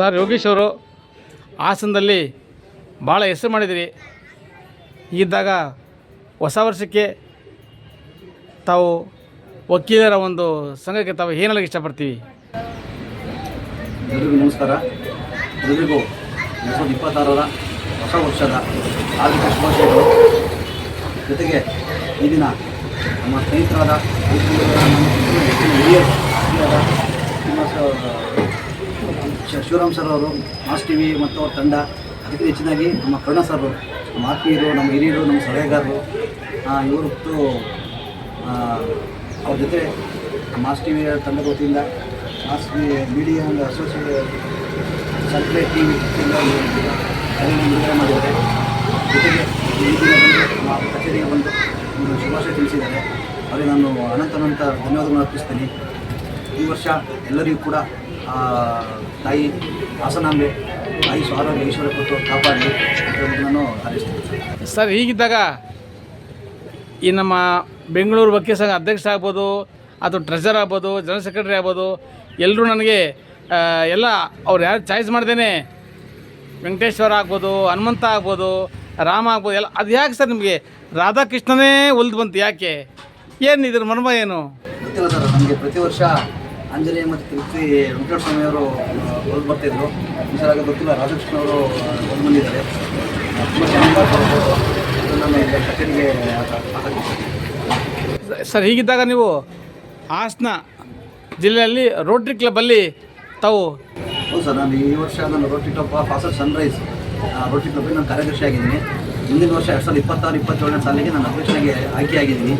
Sir Yogish ಅವರು ಹಾಸನದಲ್ಲಿ ಭಾಳ ಹೆಸರು ಮಾಡಿದಿರಿ ಇದ್ದಾಗ ಹೊಸ ವರ್ಷಕ್ಕೆ ತಾವು ವಕೀಲರ ಒಂದು ಸಂಘಕ್ಕೆ ತಾವು ಏನು ಹೇಳಕ್ಕೆ ಇಷ್ಟಪಡ್ತೀವಿ? ಎಲ್ರಿಗೂ ನಮಸ್ಕಾರ. ಎಲ್ರಿಗೂ ಎರಡು ಸಾವಿರದ ಇಪ್ಪತ್ತಾರರ ಹೊಸ ವರ್ಷದ ಆರ್ಥಿಕ ಶುಭಾಶಯಗಳು. ಜೊತೆಗೆ ಈ ದಿನ ನಮ್ಮ ಸ್ನೇಹಿತರಾದ ಹಿರಿಯರು ಶ್ರೀನಿವಾಸ ಶಿವರಾಮ್ ಸರ್ ಅವರು, ಮಾಸ್ ಟಿ ವಿ ಮತ್ತು ಅವ್ರ ತಂಡ ಅದಕ್ಕೆ ಹೆಚ್ಚಿನಾಗಿ ನಮ್ಮ ಕರುಣ ಸರ್ ನಮ್ಮ ಆತ್ಮೀಯರು, ನಮ್ಮ ಹಿರಿಯರು, ನಮ್ಮ ಸಲಹೆಗಾರರು ಇವರತ್ತು ಅವ್ರ ಜೊತೆ ಮಾಸ್ ಟಿ ವಿ ತಂಡದ ವತಿಯಿಂದ, ಮಾಸ್ ಮೀಡಿಯಾ ಒಂದು ಅಸೋಸಿಯೇಟ್ ಸೆಂಟ್ರೇಟ್ ಟಿ ವಿ ಬಿಡುಗಡೆ ಮಾಡಿದ್ದಾರೆ. ಜೊತೆಗೆ ನಮ್ಮ ಕಚೇರಿಗೆ ಬಂದು ಒಂದು ಶುಭಾಶಯ ತಿಳಿಸಿದ್ದಾರೆ. ಅವರಿಗೆ ನಾನು ಅನಂತ ಅನಂತ ಧನ್ಯವಾದಗಳನ್ನು ಅರ್ಪಿಸ್ತೀನಿ. ಈ ವರ್ಷ ಎಲ್ಲರಿಗೂ ಕೂಡ ತಾಯಿ ಹಾಸನಾಂಬೆ ತಾಯಿ ಸ್ವಾರೋಗ್ಯ ಈಶ್ವರ ಕೊಟ್ಟು ಹೇಳ್ಬಿಟ್ಟು ನಾನು ಹಾರೈಸ್ತೇನೆ. ಸರ್ ಹೀಗಿದ್ದಾಗ ಈ ನಮ್ಮ ಬೆಂಗಳೂರು ವಕೀಲ ಸಂಘ ಅಧ್ಯಕ್ಷ ಆಗ್ಬೋದು ಅಥವಾ ಟ್ರೆಜರ್ ಆಗ್ಬೋದು ಜನರಲ್ ಸೆಕ್ರೆಟರಿ ಆಗ್ಬೋದು ಎಲ್ಲರೂ ನನಗೆ ಎಲ್ಲ ಅವ್ರು ಯಾರು ಚಾಯ್ಸ್ ಮಾಡ್ದೇನೆ ವೆಂಕಟೇಶ್ವರ ಆಗ್ಬೋದು ಹನುಮಂತ ಆಗ್ಬೋದು ರಾಮ ಆಗ್ಬೋದು ಎಲ್ಲ ಅದು ಯಾಕೆ ಸರ್ ನಿಮಗೆ ರಾಧಾಕೃಷ್ಣನೇ ಒಲ್ದು ಬಂತು ಯಾಕೆ? ಏನು ಇದ್ರ ಮರ್ಮ ಏನು? ಗೊತ್ತಿಲ್ಲ ಸರ್ ನಮಗೆ ಪ್ರತಿ ವರ್ಷ ಆಂಜನೇಯ ಮತ್ತು ತಿರುಪತಿ ಸ್ವಾಮಿ ಅವರು ಹೊರಗೆ ಬರ್ತಿದ್ರು. ಆಗ ಗೊತ್ತಿಲ್ಲ. ರಾಧಾಕೃಷ್ಣ ಅವರು ಹೊರಗೆ ಬಂದಿದ್ದಾರೆ. ತುಂಬ ಚೆನ್ನಾಗಿ ನಮ್ಮ ಕಚೇರಿಗೆ ಸರ್ ಹೀಗಿದ್ದಾಗ ನೀವು ಹಾಸನ ಜಿಲ್ಲೆಯಲ್ಲಿ ರೋಟ್ರಿ ಕ್ಲಬ್ಬಲ್ಲಿ ತಾವು ಹೌದು ಸರ್ ನಾನು ಈ ವರ್ಷ ನಾನು Rotary club of Hassan Sunrise Rotary ಕ್ಲಬ್ಗೆ ನಾನು ಕಾರ್ಯದರ್ಶಿ ಆಗಿದ್ದೀನಿ. ಮುಂದಿನ ವರ್ಷ ಎರಡು ಸಾವಿರದ ಇಪ್ಪತ್ತಾರು ಇಪ್ಪತ್ತೇಳನೇ ಸಾಲಿಗೆ ನಾನು ಅಧ್ಯಕ್ಷನಾಗಿ ಆಯ್ಕೆಯಾಗಿದ್ದೀನಿ.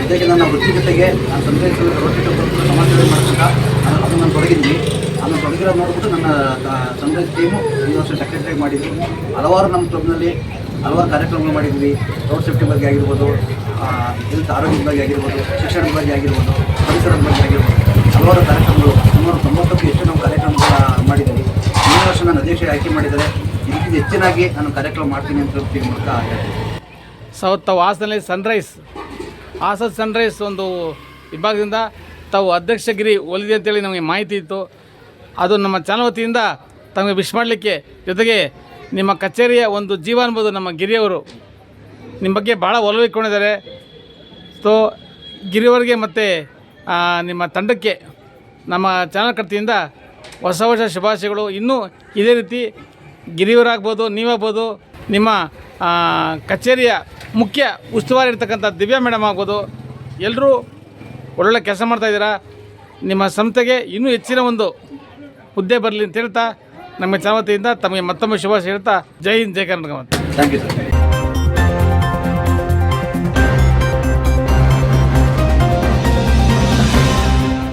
ಜೊತೆಗೆ ನನ್ನ ವೃತ್ತಿ ಜೊತೆಗೆ ನಾನು ಸನ್ರೈಸ್ ರೋಟಿ ಕ್ಲಬ್ ಸಮಾಜ ಮಾಡ್ತಾ ನಾನು ಅದನ್ನು ನಾನು ತೊಡಗಿದ್ದೀನಿ ನೋಡ್ಬಿಟ್ಟು ನನ್ನ ತಂದೆ ಟೀಮು ಈ ವರ್ಷ ಸೆಕ್ರೆಟರಿ ಮಾಡಿದ್ವಿ. ಹಲವಾರು ನಮ್ಮ ಕ್ಲಬ್ನಲ್ಲಿ ಹಲವಾರು ಕಾರ್ಯಕ್ರಮಗಳು ಮಾಡಿದ್ವಿ. ರೋಡ್ ಸೇಫ್ಟಿ ಬಗ್ಗೆ ಆಗಿರ್ಬೋದು ಹೆಲ್ತ್ ಆರೋಗ್ಯದ ಬಗ್ಗೆ ಆಗಿರ್ಬೋದು, ಶಿಕ್ಷಣದ ಬಗ್ಗೆ ಆಗಿರ್ಬೋದು, ಪರಿಸರದ ಬಗ್ಗೆ ಆಗಿರ್ಬೋದು, ಹಲವಾರು ಕಾರ್ಯಕ್ರಮಗಳು, ಸುಮಾರು ತೊಂಬತ್ತಕ್ಕೂ ಹೆಚ್ಚು ನಾವು ಕಾರ್ಯಕ್ರಮಗಳ ಮಾಡಿದ್ದೀವಿ ಈ ವರ್ಷ ನಾನು ಅಧ್ಯಕ್ಷ ಆಯ್ಕೆ ಮಾಡಿದರೆ ಇದಕ್ಕಿಂತ ಹೆಚ್ಚಿನಾಗಿ ನಾನು ಕಾರ್ಯಕ್ರಮ ಮಾಡ್ತೀನಿ ಅಂತ ಹೇಳ್ತೀನಿ. ಮೂಲಕ ಸೌತ್, ತಾವು ಹಾಸನಲ್ಲಿ ಸನ್ರೈಸ್ ಹಾಸದ ಸನ್ರೈಸ್ ಒಂದು ವಿಭಾಗದಿಂದ ತಾವು ಅಧ್ಯಕ್ಷಗಿರಿ ಒಲಿದೆ ಅಂತೇಳಿ ನಮಗೆ ಮಾಹಿತಿ ಇತ್ತು. ಅದು ನಮ್ಮ ಚಾನಲ್ ವತಿಯಿಂದ ತಮಗೆ ವಿಶ್ ಮಾಡಲಿಕ್ಕೆ ಜೊತೆಗೆ ನಿಮ್ಮ ಕಚೇರಿಯ ಒಂದು ಜೀವ ಅನ್ಬೋದು ನಮ್ಮ ಗಿರಿಯವರು ನಿಮ್ಮ ಬಗ್ಗೆ ಭಾಳ ಒಲವಿಕೊಂಡಿದ್ದಾರೆ ಸೊ ಗಿರಿಯವರಿಗೆ ಮತ್ತು ನಿಮ್ಮ ತಂಡಕ್ಕೆ, ನಮ್ಮ ಚಾನಲ್ ಕರ್ತಿಯಿಂದ ಹೊಸ ವರ್ಷ ಶುಭಾಶಯಗಳು. ಇನ್ನೂ ಇದೇ ರೀತಿ ಗಿರಿಯವರಾಗ್ಬೋದು, ನೀವಾಗ್ಬೋದು, ನಿಮ್ಮ ಕಚೇರಿಯ ಮುಖ್ಯ ಉಸ್ತುವಾರಿ ಇರ್ತಕ್ಕಂಥ ದಿವ್ಯಾ ಮೇಡಮ್ ಆಗ್ಬೋದು. ಎಲ್ಲರೂ ಒಳ್ಳೊಳ್ಳೆ ಕೆಲಸ ಮಾಡ್ತಾಯಿದ್ದೀರಾ ನಿಮ್ಮ ಸಂಸ್ಥೆಗೆ ಇನ್ನೂ ಹೆಚ್ಚಿನ ಒಂದು ಹುದ್ದೆ ಬರಲಿ ಅಂತ ಹೇಳ್ತಾ ನಮ್ಮ ಚಾವತಿಯಿಂದ ತಮಗೆ ಮತ್ತೊಮ್ಮೆ ಶುಭಾಶಯ ಹೇಳ್ತಾ ಜೈ ಹಿಂದ್, ಜೈ ಕರ್ನಾಟಕ ಥ್ಯಾಂಕ್ ಯು ಸರ್